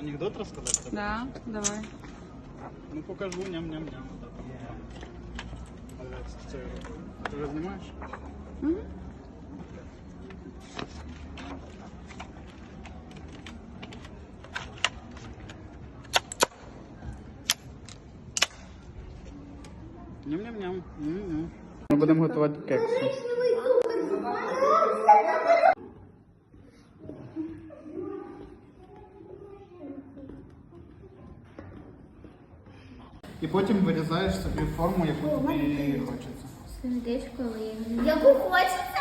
Анекдот рассказать? Да, давай. Ну покажу, ням-ням-ням. Ты же снимаешь? Угу. Ням-ням-ням. Ням-ням. Ми будемо готувати кекси. І потім вирізаєш собі форму, яку тобі хочеться. Сердечко, але я не- Яку хочеться